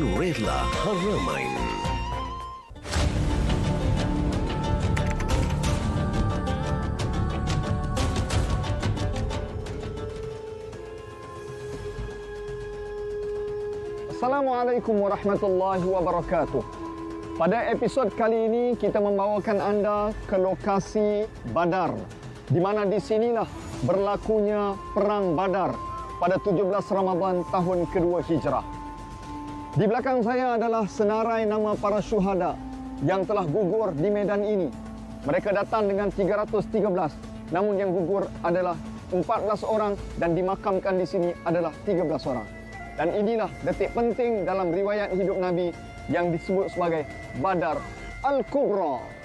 Rela Haramain. Assalamualaikum warahmatullahi wabarakatuh. Pada episod kali ini kita membawakan anda ke lokasi Badar di mana di sinilah berlakunya perang Badar pada 17 Ramadan tahun kedua Hijrah. Di belakang saya adalah senarai nama para syuhada yang telah gugur di medan ini. Mereka datang dengan 313, namun yang gugur adalah 14 orang dan dimakamkan di sini adalah 13 orang. Dan inilah detik penting dalam riwayat hidup Nabi yang disebut sebagai Badar Al-Kubra.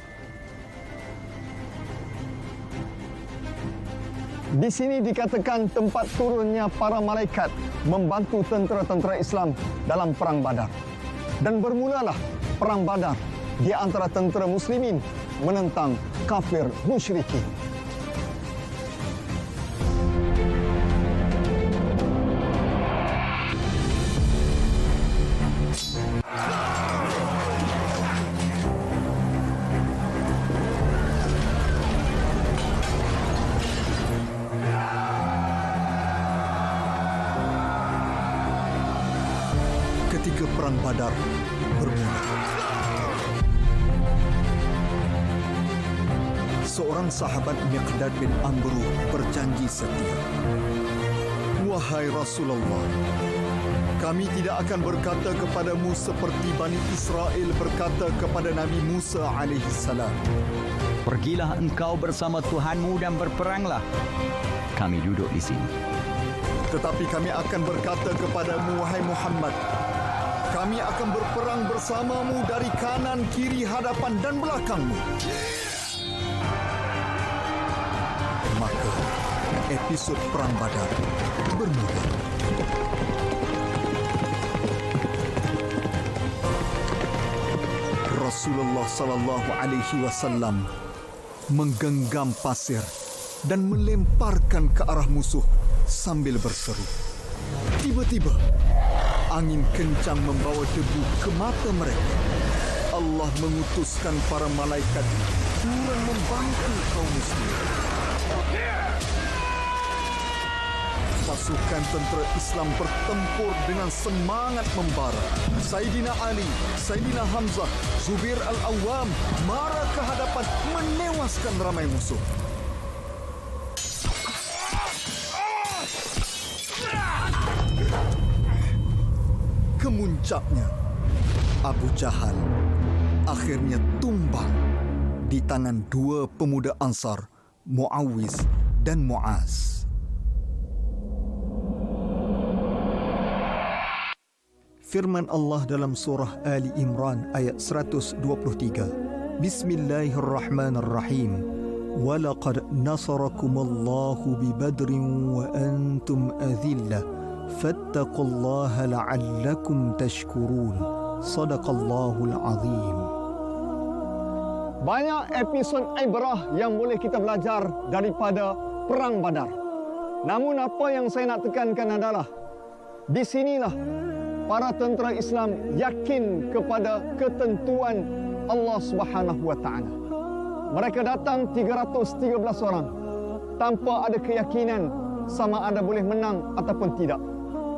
Di sini dikatakan tempat turunnya para malaikat membantu tentera-tentera Islam dalam perang Badar. Dan bermulalah perang Badar di antara tentera muslimin menentang kafir musyrikin. Perang Badar bermula. Seorang sahabat Miqdad bin Amru berjanji setia. Wahai Rasulullah, kami tidak akan berkata kepadamu seperti Bani Israel berkata kepada Nabi Musa alaihi salam. Pergilah engkau bersama Tuhanmu dan berperanglah. Kami duduk di sini. Tetapi kami akan berkata kepadamu, wahai Muhammad, kami akan berperang bersamamu dari kanan, kiri, hadapan dan belakangmu. Maka episod Perang Badar bermula. Rasulullah sallallahu alaihi wasallam menggenggam pasir dan melemparkan ke arah musuh sambil berseru. Tiba-tiba angin kencang membawa debu ke mata mereka. Allah mengutuskan para malaikat turun membantu kaum muslimin. Pasukan tentera Islam bertempur dengan semangat membara. Saidina Ali, Saidina Hamzah, Zubair Al-Awwam mara ke hadapan menewaskan ramai musuh. Kemuncaknya, Abu Jahal akhirnya tumbang di tangan dua pemuda Ansar, Muawiz dan Muaz. Firman Allah dalam surah Ali Imran ayat 123. Bismillahirrahmanirrahim. ولقد نصركم الله ببدر وأنتم أذلة فاتقوا الله لعلكم تشكرون صدق الله العظيم Banyak episod ibrah yang boleh kita belajar daripada perang Badar. Namun apa yang saya nak tekankan adalah di sinilah para tentera Islam yakin kepada ketentuan Allah Subhanahu wa taala. Mereka datang 313 orang tanpa ada keyakinan sama ada boleh menang ataupun tidak.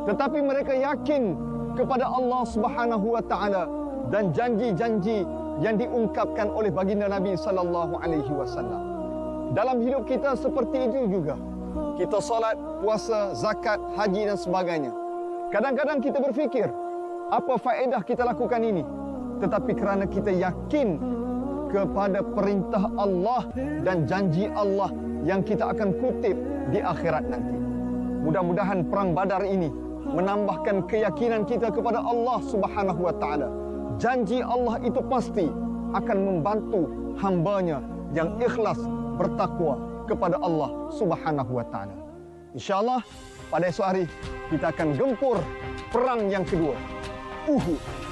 Tetapi mereka yakin kepada Allah Subhanahu wa taala dan janji-janji yang diungkapkan oleh baginda Nabi sallallahu alaihi wasallam. Dalam hidup kita seperti itu juga. Kita solat, puasa, zakat, haji dan sebagainya. Kadang-kadang kita berfikir, apa faedah kita lakukan ini? Tetapi kerana kita yakin kepada perintah Allah dan janji Allah yang kita akan kutip di akhirat nanti. Mudah-mudahan perang Badar ini menambahkan keyakinan kita kepada Allah Subhanahu wa taala. Janji Allah itu pasti akan membantu hambanya yang ikhlas bertakwa kepada Allah Subhanahu wa taala. Insya-Allah pada esok hari kita akan gempur perang yang kedua. Uhud.